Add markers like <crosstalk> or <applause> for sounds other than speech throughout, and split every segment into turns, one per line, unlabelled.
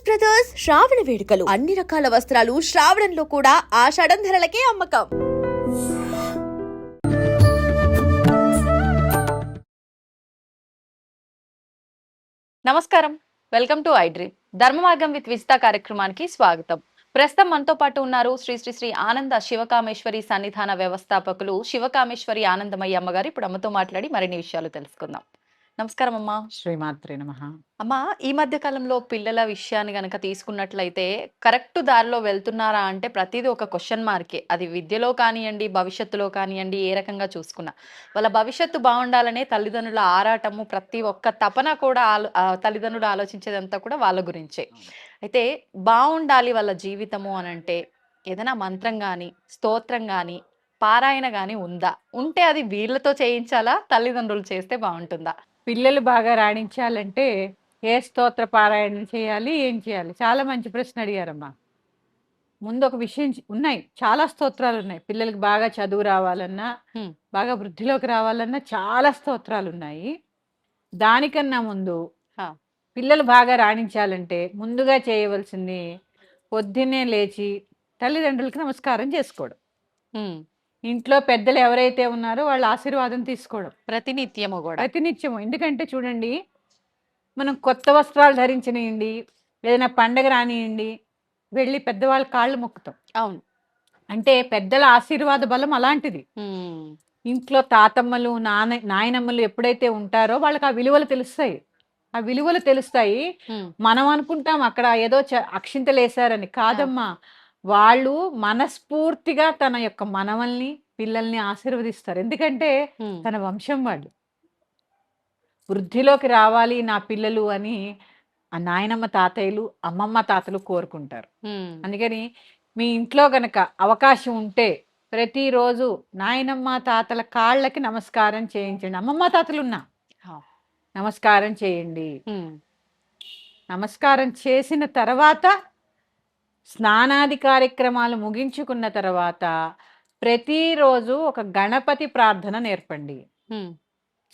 Saris brothers శ్రావణ వేడుకలు. అన్ని రకాల వస్త్రాలు శ్రావణంలో కూడా ఆషాఢం ధరలకే అమ్మకం.
నమస్కారం. వెల్కమ్ టు ఐడ్రీమ్ ధర్మ మార్గం విత్ విజిత కార్యక్రమానికి స్వాగతం. ప్రస్తుతం మనతో పాటు ఉన్నారు శ్రీ శ్రీ శ్రీ ఆనంద శివకామేశ్వరి సన్నిధాన వ్యవస్థాపకులు శివకామేశ్వరి ఆనందమయ్య అమ్మగారు. ఇప్పుడు అమ్మతో మాట్లాడి మరిన్ని విషయాలు తెలుసుకుందాం. నమస్కారం అమ్మా
శ్రీమాత్రే నమ.
అమ్మా ఈ మధ్య కాలంలో పిల్లల విషయాన్ని గనక తీసుకున్నట్లయితే కరెక్ట్ దారిలో వెళ్తున్నారా అంటే ప్రతిదీ ఒక క్వశ్చన్ మార్కే. అది విద్యలో కానివ్వండి భవిష్యత్తులో కానివ్వండి ఏ రకంగా చూసుకున్నా. వాళ్ళ భవిష్యత్తు బాగుండాలనే తల్లిదండ్రుల ఆరాటము ప్రతి ఒక్క తపన కూడా ఆలో తల్లిదండ్రులు ఆలోచించేదంతా కూడా వాళ్ళ గురించే. అయితే బాగుండాలి వాళ్ళ జీవితము అని అంటే ఏదైనా మంత్రం కానీ స్తోత్రం కానీ పారాయణ కానీ ఉందా? ఉంటే అది వీళ్ళతో చేయించాలా? తల్లిదండ్రులు చేస్తే బాగుంటుందా?
పిల్లలు బాగా రాణించాలంటే ఏ స్తోత్ర పారాయణం చేయాలి ఏం చేయాలి చాలా మంచి ప్రశ్న అడిగారమ్మా ముందు ఒక విషయం ఉన్నాయి చాలా స్తోత్రాలు ఉన్నాయి పిల్లలకి బాగా చదువు రావాలన్నా. బాగా వృద్ధిలోకి రావాలన్నా చాలా స్తోత్రాలు ఉన్నాయి దానికన్నా ముందు. పిల్లలు బాగా రాణించాలంటే ముందుగా చేయవలసింది పొద్దున్నే లేచి తల్లిదండ్రులకి నమస్కారం చేసుకోవడం. ఇంట్లో పెద్దలు ఎవరైతే ఉన్నారో వాళ్ళ ఆశీర్వాదం తీసుకోవడం.
ప్రతినిత్యము కూడా.
ప్రతినిత్యము. ఎందుకంటే చూడండి మనం కొత్త వస్త్రాలు ధరించనియండి ఏదైనా పండగ రానియండి వెళ్ళి పెద్దవాళ్ళ కాళ్ళు మొక్కుతాం.
అవును.
అంటే పెద్దల ఆశీర్వాద బలం అలాంటిది. ఇంట్లో తాతమ్మలు నాన్న నాయనమ్మలు ఎప్పుడైతే ఉంటారో వాళ్ళకి ఆ విలువలు తెలుస్తాయి. ఆ విలువలు తెలుస్తాయి. మనం అనుకుంటాం అక్కడ ఏదో చ- అక్షింతలు వేశారని. కాదమ్మా వాళ్ళు మనస్ఫూర్తిగా తన యొక్క మనవల్ని పిల్లల్ని ఆశీర్వదిస్తారు ఎందుకంటే. తన వంశం వాళ్ళు వృద్ధిలోకి రావాలి నా పిల్లలు అని ఆ నాయనమ్మ తాతయ్యలు అమ్మమ్మ తాతలు కోరుకుంటారు. అందుకని మీ ఇంట్లో గనక అవకాశం ఉంటే ప్రతిరోజు నాయనమ్మ తాతల కాళ్ళకి నమస్కారం చేయించండి అమ్మమ్మ తాతలు ఉన్నా. నమస్కారం చేయండి. నమస్కారం చేసిన తర్వాత స్నానాది కార్యక్రమాలు ముగించుకున్న తర్వాత ప్రతిరోజు ఒక గణపతి ప్రార్థన నేర్పండి.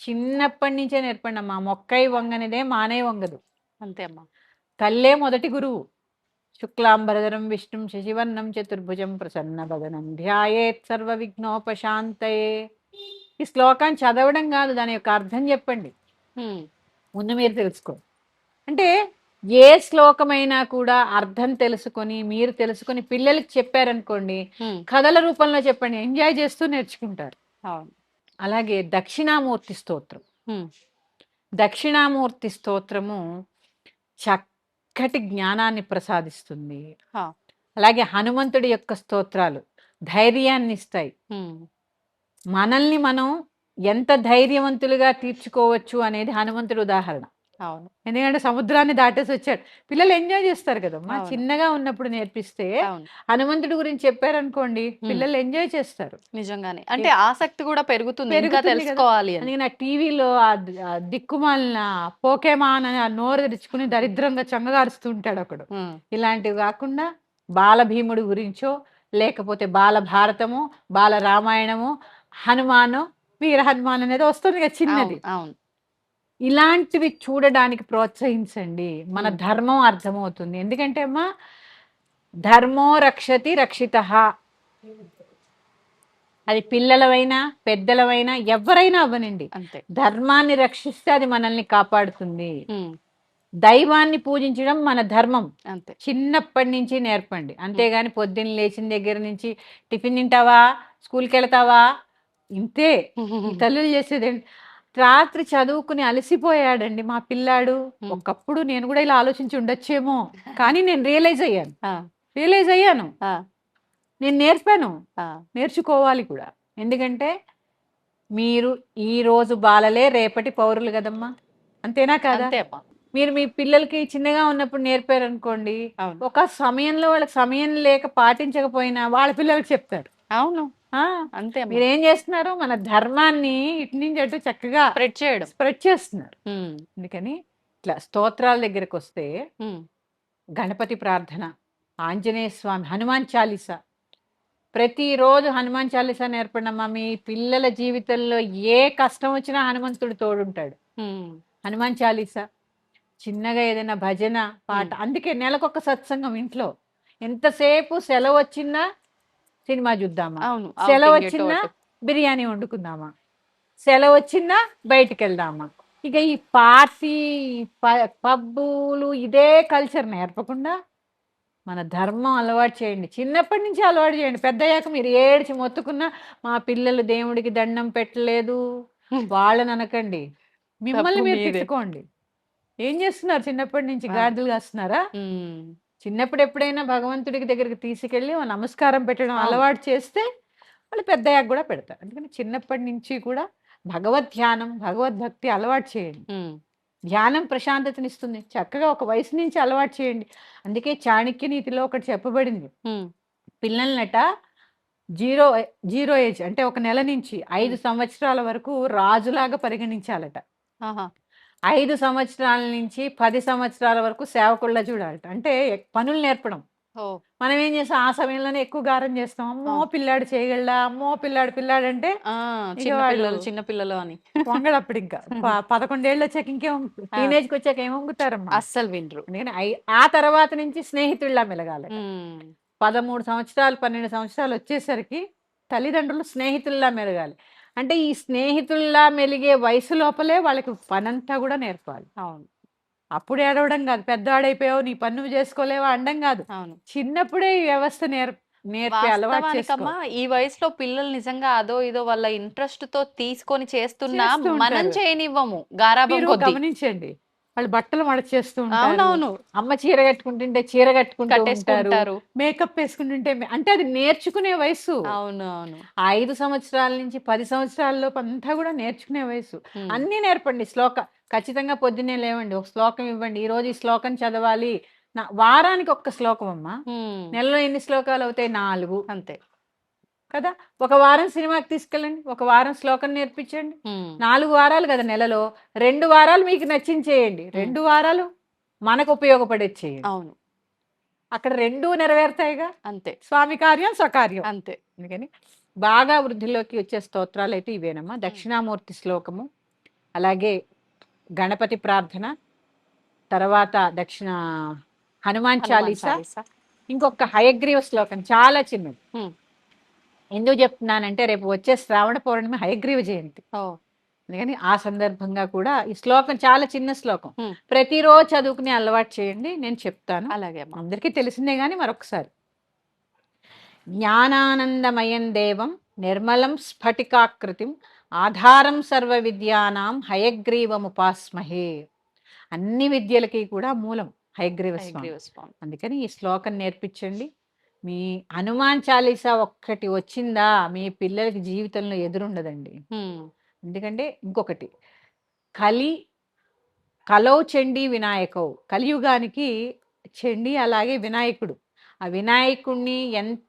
చిన్నప్పటి నుంచే నేర్పండి అమ్మా మొక్కై వంగనిదే మానే వంగదు.
అంతే అమ్మా.
తల్లే మొదటి గురువు. శుక్లాంబరధరం విష్ణుం శశివర్ణం చతుర్భుజం ప్రసన్న భగనం ధ్యాయేత్ సర్వ విఘ్నోపశాంతయే. ఈ శ్లోకాన్ని చదవడం కాదు దాని యొక్క అర్థం చెప్పండి. ముందు మీరు తెలుసుకో అంటే ఏ శ్లోకమైనా కూడా అర్థం తెలుసుకొని మీరు తెలుసుకొని పిల్లలకి చెప్పారనుకోండి. కథల రూపంలో చెప్పండి ఎంజాయ్ చేస్తూ నేర్చుకుంటారు అలాగే దక్షిణామూర్తి స్తోత్రం. దక్షిణామూర్తి స్తోత్రము చక్కటి జ్ఞానాన్ని ప్రసాదిస్తుంది. అలాగే హనుమంతుడి యొక్క స్తోత్రాలు ధైర్యాన్ని ఇస్తాయి. మనల్ని మనం ఎంత ధైర్యవంతులుగా తీర్చుకోవచ్చు అనేది హనుమంతుడి ఉదాహరణ
అవును.
ఎందుకంటే సముద్రాన్ని దాటేసి వచ్చాడు. పిల్లలు ఎంజాయ్ చేస్తారు కదమ్మా
అవును.
చిన్నగా ఉన్నప్పుడు నేర్పిస్తే హనుమంతుడి గురించి చెప్పారనుకోండి పిల్లలు ఎంజాయ్ చేస్తారు.
నిజంగానే. అంటే ఆసక్తి కూడా పెరుగుతుంది. ఇంకా
కదా.
తెలుసుకోవాలి అని.
అందుకే నా టీవీలో ఆ ఆ దిక్కుమాలిన పోకేమాన్ అని ఆ నోరు తెరుచుకుని దరిద్రంగా చంగగారుస్తూ ఉంటాడు ఒకడు. ఇలాంటివి కాకుండా బాలభీముడి గురించో లేకపోతే బాల భారతము బాల రామాయణము హనుమాను వీర హనుమాన్ అనేది వస్తుంది కదా చిన్నది.
అవును.
ఇలాంటివి చూడడానికి ప్రోత్సహించండి. మన. ధర్మం అర్థమవుతుంది. ఎందుకంటే అమ్మా ధర్మో రక్షతి రక్షిత. అది పిల్లలవైనా పెద్దలవైనా ఎవరైనా అవ్వనండి.
అంతే.
ధర్మాన్ని రక్షిస్తే అది మనల్ని కాపాడుతుంది. దైవాన్ని పూజించడం మన ధర్మం.
అంతే.
చిన్నప్పటి నుంచి నేర్పండి. అంతేగాని పొద్దున్న లేచిన దగ్గర నుంచి టిఫిన్ తింటావా స్కూల్కి వెళ్తావా? ఇంతే. <laughs> తల్లులు చేసేదండి రాత్రి చదువుకుని అలసిపోయాడండి మా పిల్లాడు. ఒకప్పుడు నేను కూడా ఇలా ఆలోచించి ఉండొచ్చేమో. <laughs> కానీ నేను రియలైజ్ అయ్యాను. రియలైజ్ అయ్యాను. నేను నేర్పాను. నేర్చుకోవాలి కూడా. ఎందుకంటే మీరు ఈ రోజు బాలలే రేపటి పౌరులు కదమ్మా. అంతేనా కాదా? మీరు మీ పిల్లలకి చిన్నగా ఉన్నప్పుడు నేర్పారనుకోండి ఒక సమయంలో వాళ్ళకి సమయం లేక పాటించకపోయినా వాళ్ళ పిల్లలకి చెప్తారు.
అవును. అంతే
మీరు ఏం చేస్తున్నారు? మన ధర్మాన్ని ఇటు నుంచి అటు చక్కగా
స్ప్రెడ్ చేయడం.
స్ప్రెడ్ చేస్తున్నారు. అందుకని ఇట్లా స్తోత్రాల దగ్గరకు వస్తే. గణపతి ప్రార్థన ఆంజనేయ స్వామి హనుమాన్ చాలీస. ప్రతిరోజు హనుమాన్ చాలీసా నేర్పడమ్మా. మీ పిల్లల జీవితంలో ఏ కష్టం వచ్చినా హనుమంతుడు తోడుంటాడు. హనుమాన్ చాలీస చిన్నగా ఏదైనా భజన పాట అందుకే నెలకొక సత్సంగం ఇంట్లో. ఎంతసేపు సెలవు వచ్చినా సినిమా చూద్దామా?
అవును
సెలవు
అటు.
బిర్యానీ వండుకుందామా? సెలవు వచ్చినా బయటికి వెళ్దామా ఇక ఈ పార్టీ ప- పబ్బులు ఇదే కల్చర్ నేర్పకుండా మన ధర్మం అలవాటు చేయండి. చిన్నప్పటి నుంచి అలవాటు చేయండి. పెద్దయ్యాక మీరు ఏడ్చి మొత్తుకున్నా మా పిల్లలు దేవుడికి దండం పెట్టలేదు. <laughs> వాళ్ళని అనకండి. మిమ్మల్ని మీరు. తిట్టుకోండి. ఏం చేస్తున్నారు చిన్నప్పటి నుంచి. గాడిదలు కాస్తున్నారా. చిన్నప్పుడు ఎప్పుడైనా భగవంతుడికి దగ్గరికి తీసుకెళ్ళి నమస్కారం పెట్టడం. అలవాటు చేస్తే వాళ్ళు పెద్దయ్యాక కూడా పెడతారు అందుకని చిన్నప్పటి నుంచి కూడా భగవద్ ధ్యానం భగవద్భక్తి అలవాటు చేయండి. ధ్యానం ప్రశాంతతనిస్తుంది చక్కగా ఒక వయసు నుంచి అలవాటు చేయండి అందుకే చాణక్య నీతిలో ఒకటి చెప్పబడింది. పిల్లలనట జీరో జీరో ఏజ్ అంటే ఒక నెల నుంచి ఐదు సంవత్సరాల వరకు రాజులాగా పరిగణించాలట. ఐదు సంవత్సరాల నుంచి పది సంవత్సరాల వరకు సేవకుళ్ళ చూడాలట. అంటే పనులు నేర్పడం. మనం ఏం చేస్తాం? ఆ సమయంలోనే ఎక్కువ గారం చేస్తాం. అమ్మో. పిల్లాడు చేయగలడా? అమ్మో పిల్లాడు పిల్లాడు అంటే
పిల్లలు చిన్న పిల్లలు అని.
పొంగడప్పుడు ఇంకా పదకొండేళ్ళు వచ్చాక ఇంకేం టీనేజ్కి వచ్చాక ఏం వంగుతారమ్మా?
అస్సలు వినరు.
ఐ- ఆ తర్వాత నుంచి స్నేహితుల్లా మెలగాలి. పదమూడు సంవత్సరాలు పన్నెండు సంవత్సరాలు వచ్చేసరికి తల్లిదండ్రులు స్నేహితుల్లా మెలగాలి. అంటే ఈ స్నేహితుల్లా మెలిగే వయసు లోపలే వాళ్ళకి పనంతా కూడా నేర్పాలి.
అవును.
అప్పుడు ఏడవడం కాదు. పెద్దవాడైపోయావు నీ పన్ను చేసుకోలేవా అండం కాదు.
అవును.
చిన్నప్పుడే ఈ వ్యవస్థ నేర్ నేర్పి అలవాటు
ఈ వయసులో పిల్లలు నిజంగా అదో ఇదో వాళ్ళ ఇంట్రెస్ట్తో తీసుకొని చేస్తున్నా
చేస్తూ
మనం. చేయనివ్వము. గారాబం
గమనించండి. వాళ్ళు బట్టలు మడచేస్తూ ఉంటారు.
అవునవును.
అమ్మ చీర కట్టుకుంటుంటే చీర కట్టుకుంటూ ఉంటారు.
కట్టేసుకుంటారు
మేకప్ వేసుకుంటుంటే అంటే అది నేర్చుకునే వయసు.
అవును అవును
ఆ ఐదు సంవత్సరాల నుంచి పది సంవత్సరాల్లో అంతా కూడా నేర్చుకునే వయసు. అన్నీ నేర్పండి శ్లోక. ఖచ్చితంగా పొద్దున్నే లేవండి ఒక శ్లోకం ఇవ్వండి ఈ రోజు ఈ శ్లోకం చదవాలి. వారానికి ఒక్క శ్లోకం అమ్మా. నెలలో ఎన్ని శ్లోకాలు అవుతాయి? నాలుగు.
అంతే.
కదా? ఒక వారం సినిమాకి తీసుకెళ్ళండి ఒక వారం శ్లోకం నేర్పించండి. నాలుగు వారాలు కదా నెలలో. రెండు వారాలు మీకు నచ్చించేయండి రెండు వారాలు మనకు ఉపయోగపడేది చేయండి.
అవును.
అక్కడ రెండు నెరవేరుతాయిగా?
అంతే.
స్వామి కార్యం స్వకార్యం.
అంతే.
అందుకని బాగా వృద్ధిలోకి వచ్చే స్తోత్రాలు అయితే ఇవేనమ్మా. దక్షిణామూర్తి శ్లోకము అలాగే గణపతి ప్రార్థన తర్వాత దక్షిణ హనుమాన్ చాలీసా. ఇంకొక హయగ్రీవ శ్లోకం చాలా చిన్నది. ఎందుకు చెప్తున్నానంటే రేపు వచ్చే శ్రావణ పౌర్ణమి హయగ్రీవ జయంతి. అందుకని ఆ సందర్భంగా కూడా ఈ శ్లోకం చాలా చిన్న శ్లోకం. ప్రతిరోజు చదువుకునే అలవాటు చేయండి నేను చెప్తాను.
అలాగే
అందరికీ తెలిసిందే కానీ మరొకసారి. జ్ఞానానందమయం దేవం నిర్మలం స్ఫటికాకృతిం ఆధారం సర్వ విద్యానాం హయగ్రీవముపాస్మహే. అన్ని విద్యలకి కూడా మూలం హయగ్రీవ స్వామి. అందుకని ఈ శ్లోకం నేర్పించండి. మీ హనుమాన్ చాలీసా ఒక్కటి వచ్చిందా? మీ పిల్లలకి జీవితంలో ఎదురుండదండి. ఎందుకంటే ఇంకొకటి కలి కలౌ చండీ వినాయకౌ. కలియుగానికి చండీ అలాగే వినాయకుడు. ఆ వినాయకుడిని ఎంత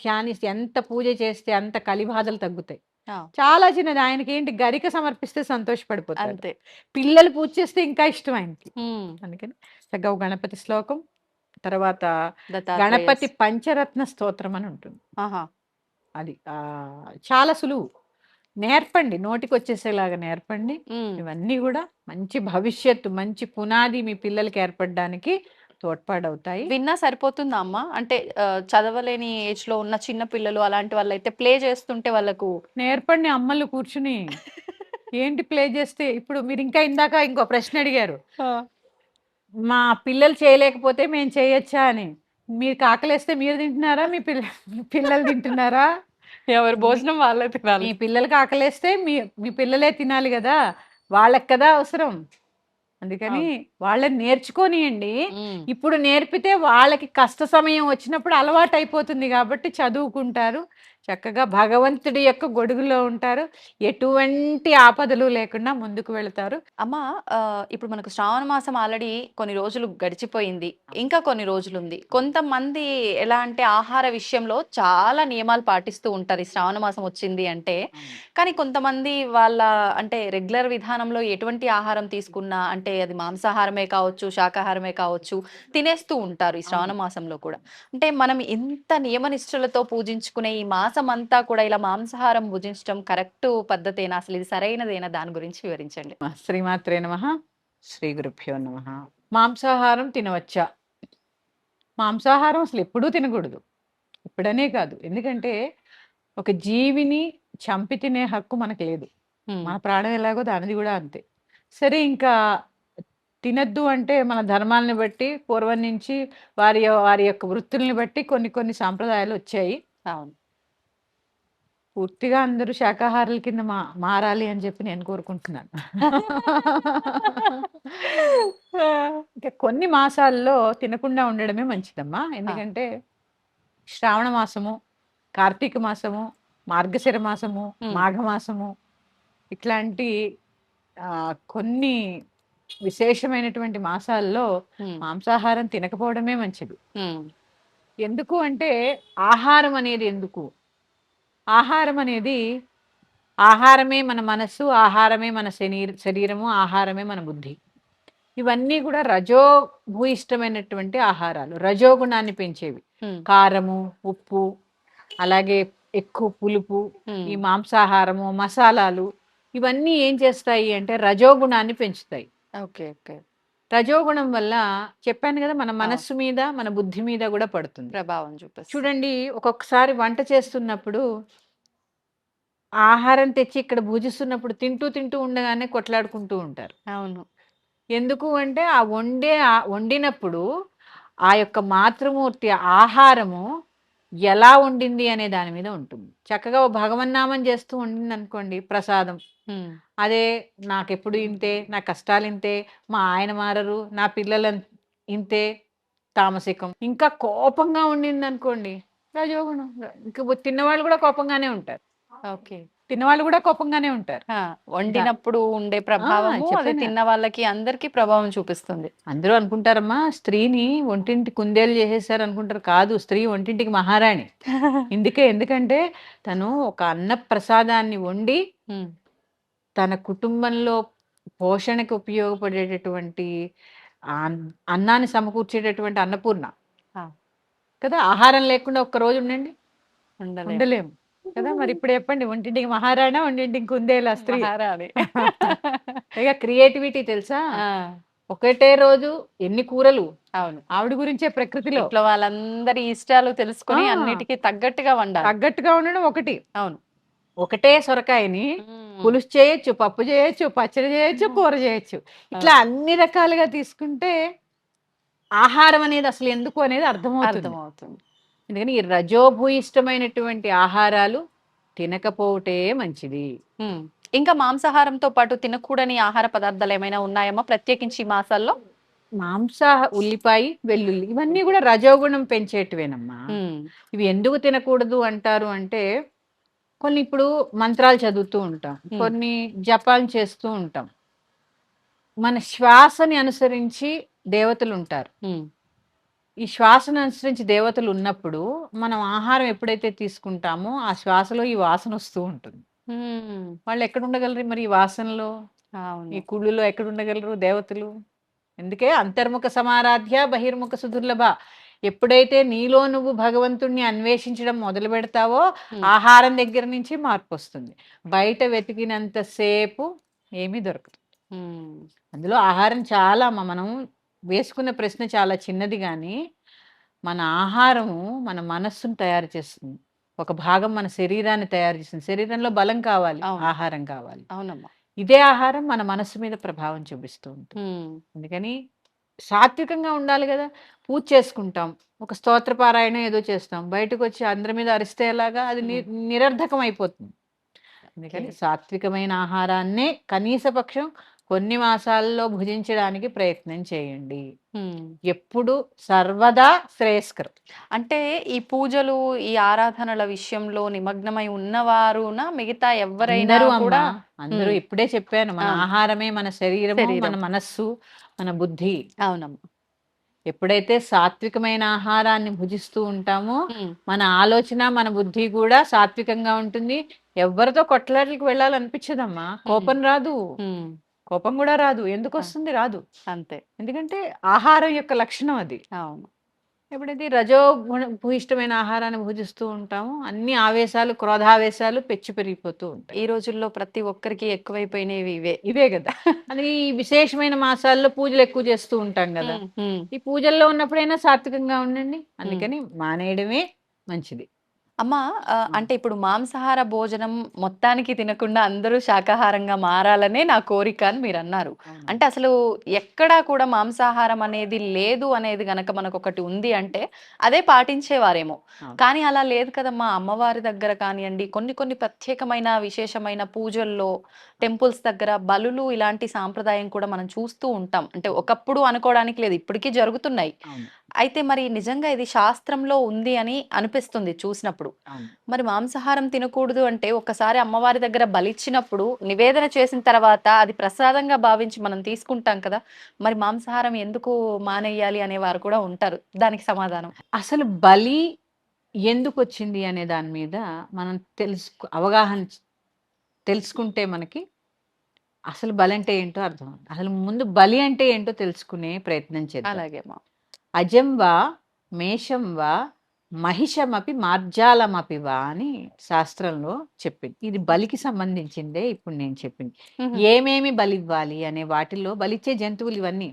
ధ్యానిస్తే ఎంత పూజ చేస్తే అంత కలి బాధలు తగ్గుతాయి. చాలా చిన్నది. ఆయనకి ఏంటి? గరిక సమర్పిస్తే సంతోషపడిపోతారు.
అంతే.
పిల్లలు పూజ చేస్తే ఇంకా ఇష్టం ఆయనకి. అందుకని చక్కగా గణపతి శ్లోకం తర్వాత గణపతి పంచరత్న స్తోత్రం అని ఉంటుంది. అది ఆ, చాలా సులువు. నేర్పండి నోటికి వచ్చేసేలాగా నేర్పండి. ఇవన్నీ కూడా మంచి భవిష్యత్తు మంచి పునాది మీ పిల్లలకి ఏర్పడడానికి తోడ్పాడవుతాయి.
విన్నా సరిపోతుందా అమ్మా? అంటే చదవలేని ఏజ్లో ఉన్న చిన్న పిల్లలు అలాంటి వాళ్ళు అయితే ప్లే చేస్తుంటే వాళ్ళకు
నేర్పండి అమ్మలు కూర్చుని. <laughs> ఏంటి ప్లే చేస్తే? ఇప్పుడు మీరు ఇంకా ఇందాక ఇంకో ప్రశ్న అడిగారు. మా పిల్లలు చేయలేకపోతే మేము చేయొచ్చా అని. మీరు కాకలేస్తే మీరు తింటున్నారా? మీ పిల్ల పిల్లలు తింటున్నారా?
ఎవరి భోజనం వాళ్ళే తినాలి.
మీ పిల్లలకి ఆకలేస్తే మీ మీ పిల్లలే తినాలి కదా. వాళ్ళకి కదా అవసరం. అందుకని వాళ్ళని నేర్చుకోనియండి. ఇప్పుడు నేర్పితే వాళ్ళకి కష్ట సమయం వచ్చినప్పుడు అలవాటు అయిపోతుంది కాబట్టి చదువుకుంటారు. చక్కగా భగవంతుడి యొక్క గొడుగులో ఉంటారు. ఎటువంటి ఆపదలు లేకుండా ముందుకు వెళతారు.
అమ్మా ఇప్పుడు మనకు శ్రావణ మాసం ఆల్రెడీ కొన్ని రోజులు గడిచిపోయింది. ఇంకా కొన్ని రోజులు ఉంది కొంతమంది ఎలా అంటే ఆహార విషయంలో చాలా నియమాలు పాటిస్తూ ఉంటారు ఈ శ్రావణ మాసం వచ్చింది అంటే. కానీ కొంతమంది వాళ్ళ అంటే రెగ్యులర్ విధానంలో ఎటువంటి ఆహారం తీసుకున్నా అంటే అది మాంసాహారమే కావచ్చు శాకాహారమే కావచ్చు తినేస్తూ ఉంటారు ఈ శ్రావణ మాసంలో కూడా. అంటే మనం ఎంత నియమనిష్టలతో పూజించుకునే ఈ మాసం అంతా కూడా ఇలా మాంసాహారం భుజించడం కరెక్ట్ పద్ధతేనా? అసలు ఇది సరైనదేనా? దాని గురించి వివరించండి.
శ్రీమాత్రే నమ. శ్రీ గురుభ్యో నమ. మాంసాహారం తినవచ్చా? మాంసాహారం అసలు ఎప్పుడూ తినకూడదు. ఇప్పుడనే కాదు. ఎందుకంటే ఒక జీవిని చంపి తినే హక్కు మనకు లేదు. మన ప్రాణం ఎలాగో దానిది కూడా అంతే. సరే ఇంకా తినద్దు అంటే మన ధర్మాలని బట్టి పూర్వం నుంచి వారి వారి యొక్క వృత్తుల్ని బట్టి కొన్ని కొన్ని సాంప్రదాయాలు వచ్చాయి.
అవును.
పూర్తిగా అందరూ శాకాహారుల కింద మా మారాలి అని చెప్పి నేను కోరుకుంటున్నాను. <laughs> ఇంకా కొన్ని మాసాల్లో తినకుండా ఉండడమే మంచిదమ్మా. ఎందుకంటే శ్రావణ మాసము కార్తీక మాసము మార్గశిర మాసము. మాఘమాసము ఇట్లాంటి ఆ, కొన్ని విశేషమైనటువంటి మాసాల్లో మాంసాహారం తినకపోవడమే మంచిది. ఎందుకు అంటే ఆహారం అనేది ఎందుకు? ఆహారం అనేది ఆహారమే మన మనస్సు ఆహారమే మన శరీర శరీరము ఆహారమే మన బుద్ధి. ఇవన్నీ కూడా రజో భూయిష్టమైనటువంటి ఆహారాలు. రజోగుణాన్ని పెంచేవి. కారము ఉప్పు అలాగే ఎక్కువ పులుపు ఈ మాంసాహారము మసాలాలు ఇవన్నీ ఏం చేస్తాయి అంటే రజోగుణాన్ని పెంచుతాయి.
Okay okay.
రజోగుణం వల్ల చెప్పాను కదా మన మనస్సు మీద మన బుద్ధి మీద కూడా పడుతుంది.
ప్రభావం చూపిస్తుంది.
చూడండి ఒక్కొక్కసారి వంట చేస్తున్నప్పుడు ఆహారం తెచ్చి ఇక్కడ భుజిస్తున్నప్పుడు తింటూ తింటూ ఉండగానే కొట్లాడుకుంటూ ఉంటారు.
అవును.
ఎందుకు అంటే ఆ వండే వండినప్పుడు ఆ యొక్క మాతృమూర్తి ఆహారము ఎలా వండింది అనే దాని మీద ఉంటుంది. చక్కగా ఓ భగవన్నామం చేస్తూ వండింది అనుకోండి ప్రసాదం అదే నాకెప్పుడు ఇంతే నా కష్టాలు ఇంతే మా ఆయన మారరు నా పిల్లలు ఇంతే తామసికం. ఇంకా కోపంగా ఉండింది అనుకోండి రజోగుణం ఇంకా తిన్నవాళ్ళు కూడా కోపంగానే ఉంటారు.
ఓకే.
తిన్నవాళ్ళు కూడా కోపంగానే ఉంటారు.
వండినప్పుడు ఉండే ప్రభావము అది. తిన్న వాళ్ళకి అందరికి ప్రభావం చూపిస్తుంది.
అందరూ అనుకుంటారమ్మా స్త్రీని ఒంటింటి కుందేలు చేసేసారు అనుకుంటారు కాదు స్త్రీ ఒంటింటికి మహారాణి. <laughs> ఇందుకే ఎందుకంటే తను ఒక అన్న ప్రసాదాన్ని వండి తన కుటుంబంలో పోషణకు ఉపయోగపడేటటువంటి అన్నాన్ని సమకూర్చేటటువంటి అన్నపూర్ణ. కదా ఆహారం లేకుండా ఒక్క రోజు ఉండండి
ఉండలేము.
కదా? మరి ఇప్పుడు చెప్పండి ఒంటింటికి మహారాణా ఒంటింటికి కుందేలా స్త్రీ?
మహారాణి. <laughs>
ఇక క్రియేటివిటీ తెలుసా? ఒకటే రోజు ఎన్ని కూరలు?
అవును.
ఆవిడ గురించే ప్రకృతిలో.
ఇంట్లో వాళ్ళందరి ఇష్టాలు తెలుసుకొని. అన్నిటికీ తగ్గట్టుగా వండాలి.
తగ్గట్టుగా ఉండడం ఒకటి.
అవును.
ఒకటే సొరకాయని పులుసు చేయొచ్చు పప్పు చేయొచ్చు పచ్చడి చేయొచ్చు కూర చేయొచ్చు. ఇట్లా అన్ని రకాలుగా తీసుకుంటే ఆహారం అనేది అసలు ఎందుకు అనేది అర్థమవుతుంది.
అర్థమవుతుంది.
ఎందుకని ఈ రజోభూయిష్టమైనటువంటి ఆహారాలు తినకపోవటే మంచిది.
ఇంకా మాంసాహారంతో పాటు తినకూడని ఆహార పదార్థాలు ఏమైనా ఉన్నాయమ్మా ప్రత్యేకించి ఈ మాసాల్లో?
మాంస ఉల్లిపాయ వెల్లుల్లి ఇవన్నీ కూడా రజోగుణం పెంచేటివేనమ్మా. ఇవి ఎందుకు తినకూడదు అంటారు అంటే కొన్ని ఇప్పుడు మంత్రాలు చదువుతూ ఉంటాం. కొన్ని జపాలు చేస్తూ ఉంటాం. మన శ్వాసని అనుసరించి దేవతలు ఉంటారు. ఈ శ్వాసను అనుసరించి దేవతలు ఉన్నప్పుడు మనం ఆహారం ఎప్పుడైతే తీసుకుంటామో ఆ శ్వాసలో ఈ వాసన వస్తూ ఉంటుంది. వాళ్ళు ఎక్కడ ఉండగలరు మరి ఈ వాసనలో? ఈ కుళ్ళులో ఎక్కడ ఉండగలరు దేవతలు? అందుకే అంతర్ముఖ సమారాధ్య బహిర్ముఖ సుదుర్లభ. ఎప్పుడైతే నీలో నువ్వు భగవంతుణ్ణి అన్వేషించడం మొదలు పెడతావో. ఆహారం దగ్గర నుంచి మార్పు వస్తుంది. బయట వెతికినంతసేపు ఏమీ దొరకదు. అందులో ఆహారం చాలా మనం వేసుకున్న ప్రశ్న చాలా చిన్నది కానీ మన ఆహారము మన మనస్సును తయారు చేస్తుంది. ఒక భాగం మన శరీరాన్ని తయారు చేస్తుంది. శరీరంలో బలం కావాలి. ఆహారం కావాలి.
అవునమ్మా.
ఇదే ఆహారం మన మనస్సు మీద ప్రభావం చూపిస్తూ ఉంటుంది. అందుకని సాత్వికంగా ఉండాలి కదా. పూజ చేసుకుంటాం. ఒక స్తోత్ర పారాయణ ఏదో చేస్తాం. బయటకు వచ్చి అందరి మీద అరిస్తే ఎలాగా? అది నిరర్ధకం అయిపోతుంది. అందుకని. సాత్వికమైన ఆహారాన్నే కనీసపక్షం కొన్ని మాసాల్లో భుజించడానికి ప్రయత్నం చేయండి. ఎప్పుడు సర్వదా శ్రేయస్కరం.
అంటే ఈ పూజలు ఈ ఆరాధనల విషయంలో నిమగ్నమై ఉన్నవారున మిగతా ఎవరైనా
అందరూ
కూడా?
అందరూ. ఇప్పుడే చెప్పాను మన. ఆహారమే మన శరీరము
శరీరం.
మన మనస్సు మన బుద్ధి.
అవునమ్మా.
ఎప్పుడైతే సాత్వికమైన ఆహారాన్ని భుజిస్తూ ఉంటామో మన ఆలోచన మన బుద్ధి కూడా సాత్వికంగా ఉంటుంది. ఎవరితో కొట్లాటలకు వెళ్ళాలనిపించదమ్మా. కోపం రాదు. కోపం కూడా రాదు ఎందుకు. వస్తుంది రాదు.
అంతే.
ఎందుకంటే ఆహారం యొక్క లక్షణం అది.
అవును.
ఎప్పుడైతే రజో భూయిష్టమైన ఆహారాన్ని భుజిస్తూ ఉంటామో అన్ని ఆవేశాలు క్రోధావేశాలు పెచ్చు పెరిగిపోతూ ఉంటాయి.
ఈ రోజుల్లో ప్రతి ఒక్కరికి ఎక్కువైపోయినవి ఇవే.
ఇవే కదా. అది ఈ విశేషమైన మాసాల్లో పూజలు ఎక్కువ చేస్తూ ఉంటాం కదా. ఈ పూజల్లో ఉన్నప్పుడైనా సాత్వికంగా ఉండండి. అందుకని మానేయడమే మంచిది.
అమ్మా అంటే ఇప్పుడు మాంసాహార భోజనం మొత్తానికి తినకుండా అందరూ శాకాహారంగా మారాలనే నా కోరిక అని మీరు అన్నారు. అంటే అసలు ఎక్కడా కూడా మాంసాహారం అనేది లేదు అనేది గనక మనకు ఒకటి ఉంది అంటే అదే పాటించేవారేమో. కానీ అలా లేదు కదమ్మా అమ్మవారి దగ్గర కానివ్వండి కొన్ని కొన్ని ప్రత్యేకమైన విశేషమైన పూజల్లో టెంపుల్స్ దగ్గర బలులు ఇలాంటి సాంప్రదాయం కూడా మనం చూస్తూ ఉంటాం. అంటే ఒకప్పుడు అనుకోవడానికి లేదు ఇప్పటికీ జరుగుతున్నాయి. అయితే మరి నిజంగా ఇది శాస్త్రంలో ఉంది అని అనిపిస్తుంది చూసినప్పుడు. మరి మాంసాహారం తినకూడదు అంటే ఒకసారి అమ్మవారి దగ్గర బలిచ్చినప్పుడు నివేదన చేసిన తర్వాత అది ప్రసాదంగా భావించి మనం తీసుకుంటాం కదా మరి మాంసాహారం ఎందుకు మానేయాలి అనే వారు కూడా ఉంటారు. దానికి సమాధానం.
అసలు బలి ఎందుకు వచ్చింది అనే దాని మీద మనం తెలుసు అవగాహన తెలుసుకుంటే మనకి అసలు బలి అంటే ఏంటో అర్థం. అసలు ముందు బలి అంటే ఏంటో తెలుసుకునే ప్రయత్నం చేద్దాం.
అలాగే అమ్మా.
అజం వా మేషం వా మహిషమపి మార్జాలమపి వా అని శాస్త్రంలో చెప్పింది. ఇది బలికి సంబంధించిందే ఇప్పుడు నేను చెప్పింది. ఏమేమి బలి ఇవ్వాలి అనే వాటిల్లో బలిచ్చే జంతువులు ఇవన్నీ.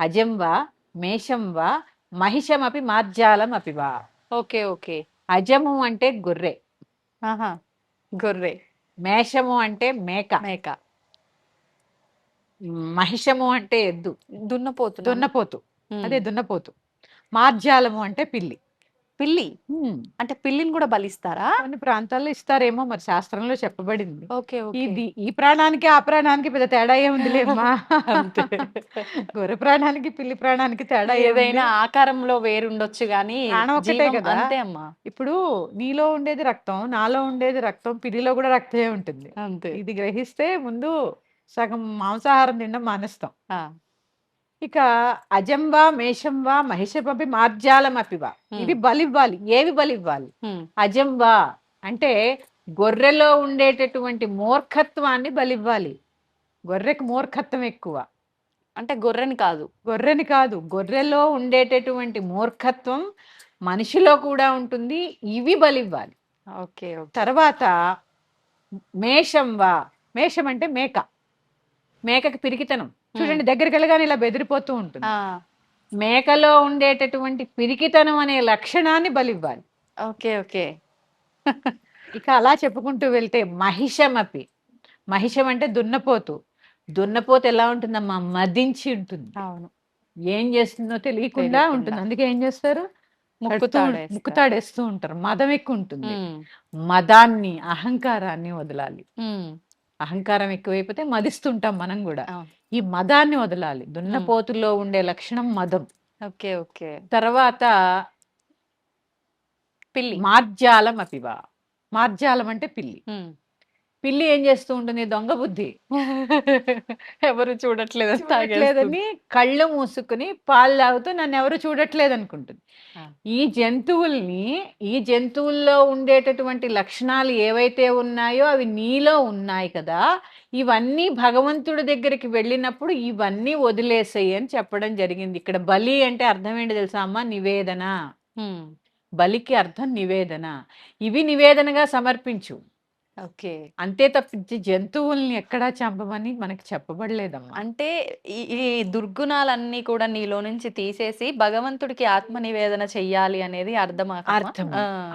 అజం వా మేషం వా మహిషమపి మార్జాలమపి వా.
Okay okay.
అజము అంటే గొర్రె.
గొర్రె.
మేషము అంటే మేక.
మేక.
మహిషము అంటే ఎద్దు.
దున్నపోతు
దున్నపోతు. అదే దున్నపోతు. మార్జాలము అంటే పిల్లి.
పిల్లి. అంటే పిల్లిని కూడా బలిస్తారా?
కొన్ని ప్రాంతాల్లో ఇస్తారేమో మరి శాస్త్రంలో చెప్పబడింది.
ఓకే
ఇది ఈ ప్రాణానికి ఆ ప్రాణానికి పెద్ద తేడా ఏముంది
అంతే.
గొర్రె ప్రాణానికి పిల్లి ప్రాణానికి తేడా
ఏదైనా ఆకారంలో వేరుండొచ్చు కానీ జీవం
కదా.
అంతే అమ్మా.
ఇప్పుడు నీలో ఉండేది రక్తం నాలో ఉండేది రక్తం పిల్లిలో కూడా రక్తమే ఉంటుంది.
అంతే.
ఇది గ్రహిస్తే ముందు సగం మాంసాహారం తినడం మానేస్తాం. ఇక అజంవా మేషంవా మహిషపి మార్జాలమపివా ఇవి బలివ్వాలి. ఏవి బలివ్వాలి?
ఉమ్,
అజంవా అంటే గొర్రెలో ఉండేటటువంటి మూర్ఖత్వాన్ని బలివ్వాలి. గొర్రెకి మూర్ఖత్వం ఎక్కువ.
అంటే గొర్రెని కాదు.
గొర్రెని కాదు. గొర్రెలో ఉండేటటువంటి మూర్ఖత్వం మనిషిలో కూడా ఉంటుంది. ఇవి బలివ్వాలి.
Okay okay.
తర్వాత మేషం వా. మేషం అంటే మేక. మేకకి పిరికితనం. చూడండి దగ్గరికి వెళ్ళగానే ఇలా బెదిరిపోతూ ఉంటుంది. మేకలో ఉండేటటువంటి పిరికితనం అనే లక్షణాన్ని బలివ్వాలి.
Okay okay.
ఇక అలా చెప్పుకుంటూ వెళ్తే మహిషమపి మహిషం అంటే దున్నపోతు. దున్నపోతు ఎలా ఉంటుందమ్మా? మదించి ఉంటుంది.
అవును.
ఏం చేస్తుందో తెలియకుండా. ఉంటుంది. అందుకే ఏం చేస్తారు. ముక్కుతాడేస్తూ ఉంటారు. మదం ఎక్కువ ఉంటుంది. మదాన్ని అహంకారాన్ని వదలాలి. అహంకారం ఎక్కువైపోతే మదిస్తుంటాం మనం కూడా. ఈ మదాన్ని వదలాలి. దున్నపోతుల్లో ఉండే లక్షణం మదం.
Okay okay.
తర్వాత
పిల్లి.
మార్జాలం అపివా. మార్జాలం అంటే పిల్లి. పిల్లి ఏం చేస్తూ ఉంటుంది? దొంగ బుద్ధి.
ఎవరు చూడట్లేదు
చూడట్లేదని కళ్ళు మూసుకుని పాలు తాగుతూ నన్ను ఎవరు చూడట్లేదు అనుకుంటుంది. ఈ జంతువుల్ని ఈ జంతువుల్లో ఉండేటటువంటి లక్షణాలు ఏవైతే ఉన్నాయో అవి నీలో ఉన్నాయి కదా ఇవన్నీ భగవంతుడి దగ్గరికి వెళ్ళినప్పుడు ఇవన్నీ వదిలేసాయి అని చెప్పడం జరిగింది. ఇక్కడ బలి అంటే అర్థం ఏంటి తెలుసా అమ్మ? నివేదన. బలికి అర్థం నివేదన. ఇవి నివేదనగా సమర్పించు.
ఓకే.
అంతే తప్పించి జంతువుల్ని ఎక్కడా చంపమని మనకి చెప్పబడలేదమ్మా.
అంటే ఈ ఈ దుర్గుణాలన్నీ కూడా నీలో నుంచి తీసేసి భగవంతుడికి ఆత్మ నివేదన చెయ్యాలి అనేది అర్థం
అర్థం.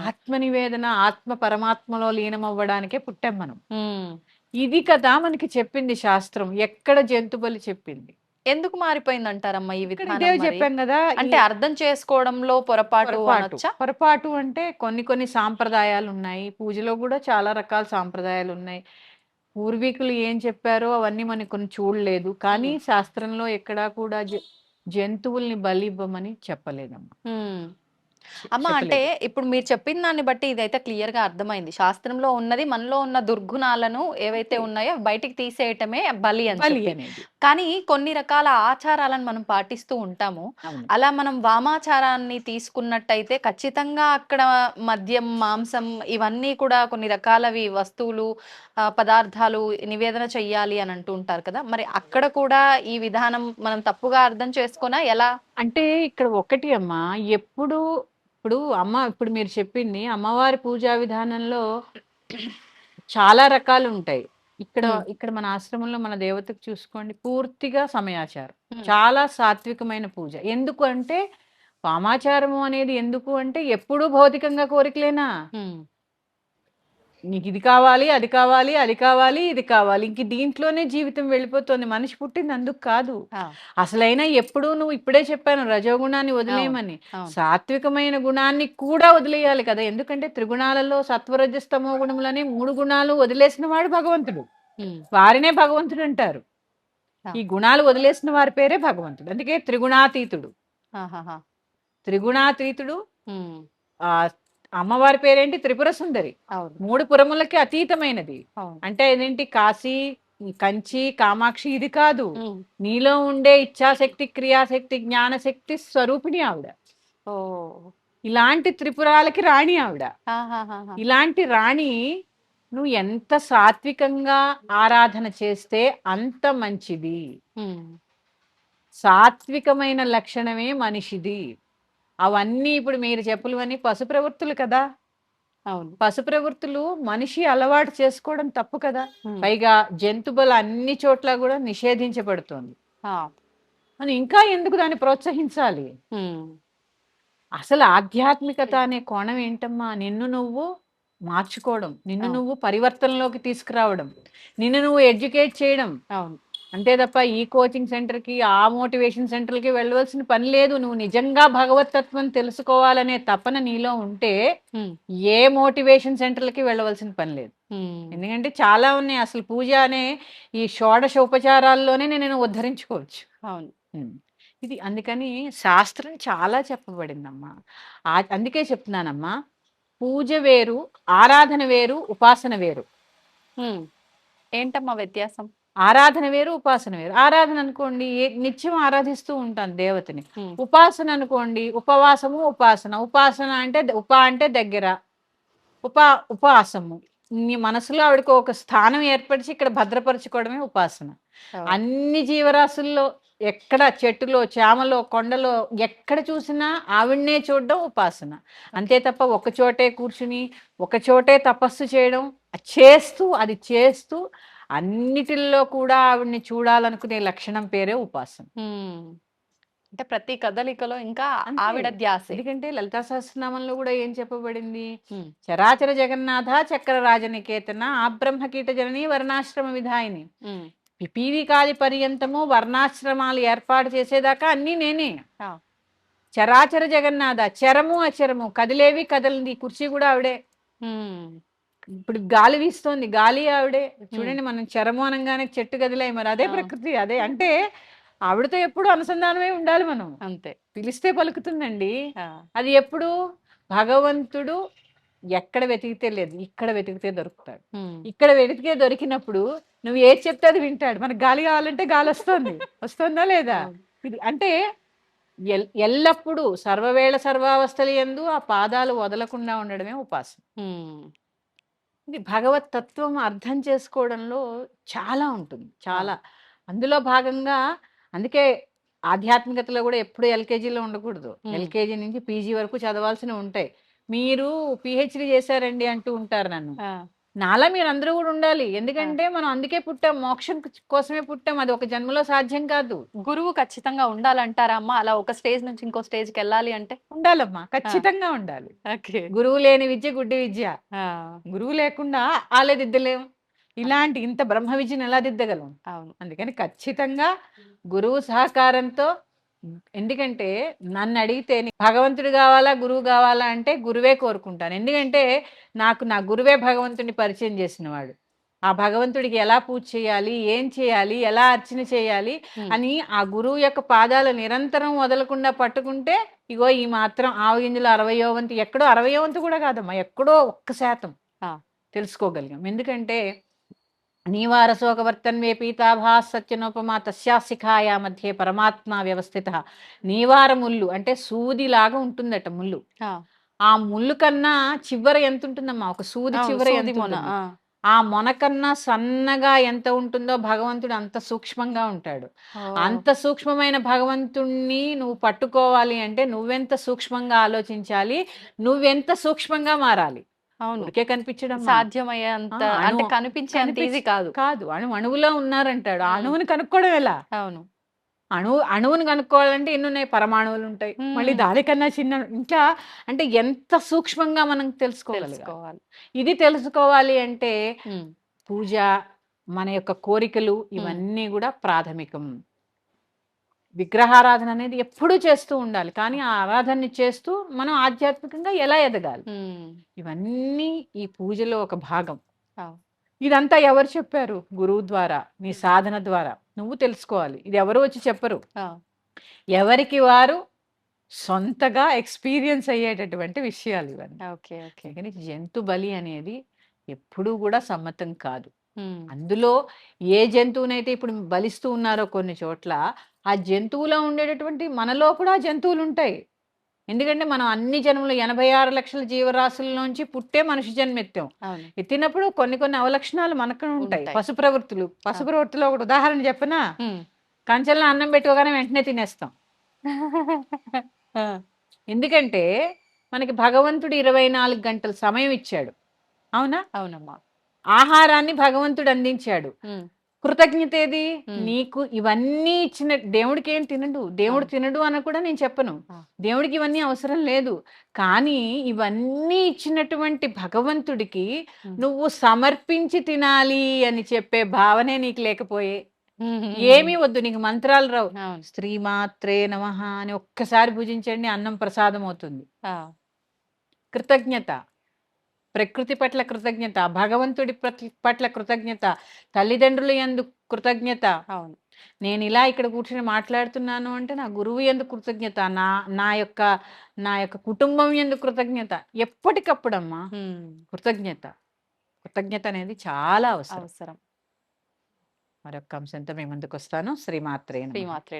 ఆత్మ నివేదన ఆత్మ పరమాత్మలో లీనం అవ్వడానికే పుట్టాం మనం. ఇది కదా మనకి చెప్పింది శాస్త్రం. ఎక్కడ జంతు బలి చెప్పింది?
ఎందుకు మారిపోయింది అంటారమ్మా ఈ విధానం?
చెప్పాం కదా
అంటే అర్థం చేసుకోవడంలో పొరపాటు
పొరపాటు. అంటే కొన్ని కొన్ని సాంప్రదాయాలు ఉన్నాయి. పూజలో కూడా చాలా రకాల సాంప్రదాయాలు ఉన్నాయి. పూర్వీకులు ఏం చెప్పారో అవన్నీ మనకి కొన్ని చూడలేదు. కానీ శాస్త్రంలో ఎక్కడా కూడా జంతువుల్ని బలి ఇవ్వమని చెప్పలేదమ్మా.
అమ్మ అంటే ఇప్పుడు మీరు చెప్పిన దాన్ని బట్టి ఇదైతే క్లియర్గా అర్థమైంది. శాస్త్రంలో ఉన్నది మనలో ఉన్న దుర్గుణాలను ఏవైతే ఉన్నాయో బయటికి తీసేయటమే బలి అని కానీ కొన్ని రకాల ఆచారాలను మనం పాటిస్తూ ఉంటాము. అలా మనం వామాచారాన్ని తీసుకున్నట్టయితే ఖచ్చితంగా అక్కడ మద్యం మాంసం ఇవన్నీ కూడా కొన్ని రకాలవి వస్తువులు పదార్థాలు నివేదన చెయ్యాలి అని అంటూ ఉంటారు కదా. మరి అక్కడ కూడా ఈ విధానం మనం తప్పుగా అర్థం చేసుకున్నా ఎలా?
అంటే ఇక్కడ ఒకటి అమ్మా ఎప్పుడు ఇప్పుడు అమ్మ ఇప్పుడు మీరు చెప్పింది అమ్మవారి పూజా విధానంలో చాలా రకాలు ఉంటాయి ఇక్కడ. ఇక్కడ మన ఆశ్రమంలో మన దేవతకు చూసుకోండి పూర్తిగా సమయాచారం. చాలా సాత్వికమైన పూజ. ఎందుకు అంటే వామాచారము అనేది ఎందుకు అంటే ఎప్పుడూ భౌతికంగా కోరికలేనా? నీకు ఇది కావాలి అది కావాలి అది కావాలి ఇది కావాలి. ఇంక దీంట్లోనే జీవితం వెళ్ళిపోతుంది. మనిషి పుట్టింది అందుకు కాదు. అసలైనా ఎప్పుడూ నువ్వు ఇప్పుడే చెప్పాను రజోగుణాన్ని వదిలేయమని. సాత్వికమైన గుణాన్ని కూడా వదిలేయాలి కదా. ఎందుకంటే త్రిగుణాలలో సత్వరజస్తమో గుణములని మూడు గుణాలు వదిలేసిన వాడు భగవంతుడు. వారినే భగవంతుడు అంటారు. ఈ గుణాలు వదిలేసిన వారి పేరే భగవంతుడు. అందుకే త్రిగుణాతీతుడు. త్రిగుణాతీతుడు అమ్మవారి పేరేంటి? త్రిపుర సుందరి. మూడు పురములకి అతీతమైనది. అంటే అదేంటి కాశీ కంచి కామాక్షి ఇది కాదు. నీలో ఉండే ఇచ్ఛాశక్తి క్రియాశక్తి జ్ఞానశక్తి స్వరూపిణి ఆవిడ. ఇలాంటి త్రిపురాలకి రాణి ఆవిడ. ఇలాంటి రాణి నువ్వు ఎంత సాత్వికంగా ఆరాధన చేస్తే అంత మంచిది. సాత్వికమైన లక్షణమే మనిషిది. అవన్నీ ఇప్పుడు మీరు చెప్పులువన్నీ పశు ప్రవృత్తులు కదా.
అవును.
పశు ప్రవృత్తులు మనిషి అలవాటు చేసుకోవడం తప్పు కదా. పైగా జంతుబల అన్ని చోట్ల కూడా నిషేధించబడుతోంది. మనం ఇంకా ఎందుకు దాన్ని ప్రోత్సహించాలి? అసలు ఆధ్యాత్మికత అనే కోణం ఏంటమ్మా? నిన్ను నువ్వు మార్చుకోవడం నిన్ను. నువ్వు పరివర్తనలోకి తీసుకురావడం నిన్ను నువ్వు ఎడ్యుకేట్ చేయడం.
అవును.
అంతే తప్ప ఈ కోచింగ్ సెంటర్కి ఆ మోటివేషన్ సెంటర్కి వెళ్ళవలసిన పని లేదు. నువ్వు నిజంగా భగవతత్వం తెలుసుకోవాలనే తపన నీలో ఉంటే ఏ మోటివేషన్ సెంటర్లకి వెళ్ళవలసిన పని లేదు. ఎందుకంటే చాలా ఉన్నాయి. అసలు పూజ అనే ఈ షోడశ ఉపచారాల్లోనే నేను ఉద్ధరించుకోవచ్చు.
అవును.
ఇది అందుకని శాస్త్రం చాలా చెప్పబడిందమ్మా. ఆ- అందుకే చెప్తున్నానమ్మా. పూజ వేరు ఆరాధన వేరు ఉపాసన వేరు.
ఏంటమ్మా వ్యత్యాసం?
ఆరాధన వేరు ఉపాసన వేరు. ఆరాధన అనుకోండి నిత్యం ఆరాధిస్తూ ఉంటాను దేవతని. ఉపాసన అనుకోండి ఉపవాసము ఉపాసన. ఉపాసన అంటే ఉప అంటే దగ్గర. ఉపా ఉపవాసము. నీ మనసులో ఆవిడకు ఒక స్థానం ఏర్పరిచి ఇక్కడ భద్రపరచుకోవడమే ఉపాసన. అన్ని జీవరాశుల్లో ఎక్కడ చెట్టులో చేమలో కొండలో ఎక్కడ చూసినా ఆవిడనే చూడడం ఉపాసన. అంతే తప్ప ఒక చోటే కూర్చుని ఒక చోటే తపస్సు చేయడం చేస్తూ అది చేస్తూ అన్నిటిల్లో కూడా ఆవిడ్ని చూడాలనుకునే లక్షణం పేరే ఉపాసన.
అంటే ప్రతి కదలికలో ఇంకా. ఆవిడ ధ్యాస.
ఎందుకంటే లలితా సహస్రనామంలో కూడా ఏం చెప్పబడింది? చరాచర జగన్నాథ చక్ర రాజనికేతన ఆ బ్రహ్మకీట జనని వర్ణాశ్రమ విధాయిని.
ఉమ్,
పిపీలికాది పర్యంతము వర్ణాశ్రమాలు ఏర్పాటు చేసేదాకా అన్నీ నేనే. చరాచర జగన్నాథ చరము అచరము కదిలేవి కదలంది. కుర్చీ కూడా ఆవిడే. ఇప్పుడు గాలి వీస్తోంది. గాలి ఆవిడే. చూడండి మనం చరము అనగానే చెట్టు కదిలే మరి. అదే. ప్రకృతి. అదే అంటే ఆవిడతో ఎప్పుడు అనుసంధానమే ఉండాలి మనం.
అంతే.
పిలిస్తే పలుకుతుందండి. అది ఎప్పుడు? భగవంతుడు ఎక్కడ వెతికితే లేదు. ఇక్కడ వెతికితే దొరుకుతాడు. ఇక్కడ వెతికితే దొరికినప్పుడు నువ్వు ఏది చెప్తే అది వింటాడు. మనకు గాలి కావాలంటే గాలి వస్తుంది. వస్తుందా లేదా. ఇది అంటే ఎల్- ఎల్లప్పుడూ సర్వవేళ సర్వావస్థలు ఎందు ఆ పాదాలు వదలకుండా ఉండడమే ఉపాసన. భగవత్ తత్వం అర్థం చేసుకోవడంలో చాలా ఉంటుంది. చాలా. అందులో భాగంగా అందుకే ఆధ్యాత్మికతలో కూడా ఎప్పుడు ఎల్కేజీలో ఉండకూడదు. ఎల్కేజీ నుంచి పీజీ వరకు చదవాల్సినవి ఉంటాయి. మీరు పిహెచ్డి చేశారండి అంటూ ఉంటారు నన్ను. నాలా మీరు అందరూ కూడా ఉండాలి. ఎందుకంటే మనం అందుకే పుట్టాం. మోక్షం కోసమే పుట్టాం. అది ఒక జన్మలో సాధ్యం కాదు.
గురువు ఖచ్చితంగా ఉండాలంటారా అమ్మా? అలా ఒక స్టేజ్ నుంచి ఇంకో స్టేజ్కి వెళ్ళాలి అంటే?
ఉండాలమ్మా. ఖచ్చితంగా ఉండాలి.
ఓకే.
గురువు లేని విద్య గుడ్డి విద్య. గురువు లేకుండా ఆలే దిద్దలేం ఇలాంటి ఇంత బ్రహ్మ విద్యను ఎలా దిద్దగలం?
అవును.
అందుకని ఖచ్చితంగా గురువు సహకారంతో ఎందుకంటే నన్ను అడిగితే భగవంతుడు కావాలా గురువు కావాలా అంటే గురువే కోరుకుంటాను ఎందుకంటే నాకు నా గురువే భగవంతుడిని పరిచయం చేసినవాడు ఆ భగవంతుడికి ఎలా పూజ చేయాలి ఏం చేయాలి ఎలా అర్చన చేయాలి. అని ఆ గురువు యొక్క పాదాలు నిరంతరం వదలకుండా పట్టుకుంటే ఇగో ఈ మాత్రం ఆవు గింజలు అరవయో వంతు ఎక్కడో అరవయో వంతు కూడా కాదమ్మా ఎక్కడో ఒక్క శాతం. తెలుసుకోగలిగాం ఎందుకంటే నీవారశోకవర్తన్వే పీతాభా సత్యనోపమా తస్యా శిఖాయా మధ్య పరమాత్మ వ్యవస్థిత. నీవార ముళ్ళు అంటే సూదిలాగా ఉంటుందట ముళ్ళు.
ఆ,
ముళ్ళు కన్నా చివర ఎంత ఉంటుందమ్మా ఒక సూది చివర ఎంత?
ఆ,
మొనకన్నా సన్నగా ఎంత ఉంటుందో భగవంతుడు అంత సూక్ష్మంగా ఉంటాడు. అంత సూక్ష్మమైన భగవంతుణ్ణి నువ్వు పట్టుకోవాలి అంటే నువ్వెంత సూక్ష్మంగా ఆలోచించాలి? నువ్వెంత సూక్ష్మంగా మారాలి? ఊరికే కనిపించడం
సాధ్యమయ్యేంత అంటే
అణువు-
కనిపించే అంత ఈజీ కాదు.
కాదు. అణు అణువులో ఉన్నారంటాడు. అణువుని కనుక్కోవడం ఎలా?
అవును.
అణువు అణువుని కనుక్కోవాలంటే ఎన్ని ఉన్నాయి పరమాణువులు ఉంటాయి. మళ్ళీ దానికన్నా చిన్న ఇంకా అంటే ఎంత సూక్ష్మంగా మనం
తెలుసుకోవాలి
ఇది తెలుసుకోవాలి అంటే పూజ మన యొక్క కోరికలు ఇవన్నీ కూడా ప్రాథమికం. విగ్రహారాధన అనేది ఎప్పుడూ చేస్తూ ఉండాలి. కానీ ఆ ఆరాధనని చేస్తూ మనం ఆధ్యాత్మికంగా ఎలా ఎదగాలి? ఇవన్నీ ఈ పూజలో ఒక భాగం. ఇదంతా ఎవరు చెప్పారు? గురువు ద్వారా నీ సాధన ద్వారా. నువ్వు తెలుసుకోవాలి. ఇది ఎవరు వచ్చి చెప్పరు. ఎవరికి వారు సొంతగా ఎక్స్పీరియన్స్ అయ్యేటటువంటి విషయాలు ఇవన్నీ.
Okay okay.
కానీ జంతు బలి అనేది ఎప్పుడూ కూడా సమ్మతం కాదు. అందులో ఏ జంతువునైతే ఇప్పుడు బలిస్తూ ఉన్నారో కొన్ని చోట్ల ఆ జంతువులో ఉండేటటువంటి మనలో కూడా జంతువులు ఉంటాయి ఎందుకంటే మనం అన్ని జన్మలు ఎనభై ఆరు లక్షల జీవరాశుల్లోంచి పుట్టే మనిషి జన్మెత్తాం. ఎత్తినప్పుడు కొన్ని కొన్ని అవలక్షణాలు మనకు ఉంటాయి. పశు ప్రవృత్తులు పశు ప్రవృత్తిలో ఒకటి ఉదాహరణ చెప్పనా. కంచెల్లో అన్నం పెట్టుకోగానే వెంటనే తినేస్తాం. <laughs> ఎందుకంటే మనకి భగవంతుడు ఇరవై నాలుగు గంటల సమయం ఇచ్చాడు. అవునా?
అవునమ్మా.
ఆహారాన్ని భగవంతుడు అందించాడు. కృతజ్ఞత ఏది. నీకు ఇవన్నీ ఇచ్చిన దేవుడికి ఏం తినడు? దేవుడు. తినడు అని కూడా నేను చెప్పను. దేవుడికి ఇవన్నీ అవసరం లేదు. కానీ ఇవన్నీ ఇచ్చినటువంటి భగవంతుడికి. నువ్వు సమర్పించి తినాలి అని చెప్పే భావనే నీకు లేకపోయే. ఏమీ వద్దు నీకు మంత్రాలు రావు.
అవును.
శ్రీమాత్రే నమ అని ఒక్కసారి భుజించండి అన్నం ప్రసాదం అవుతుంది. కృతజ్ఞత. ప్రకృతి పట్ల కృతజ్ఞత భగవంతుడి పట్ల- పట్ల కృతజ్ఞత తల్లిదండ్రుల ఎందు కృతజ్ఞత.
అవును.
నేను ఇలా ఇక్కడ కూర్చొని మాట్లాడుతున్నాను అంటే నా గురువు ఎందు కృతజ్ఞత నా నా యొక్క నా యొక్క కుటుంబం ఎందు కృతజ్ఞత. ఎప్పటికప్పుడమ్మా కృతజ్ఞత. కృతజ్ఞత అనేది చాలా అవసరం.
అవసరం.
మరొక అంశంతో మీ ముందుకు వస్తాను. శ్రీమాత్రే నమః.
శ్రీమాత్రే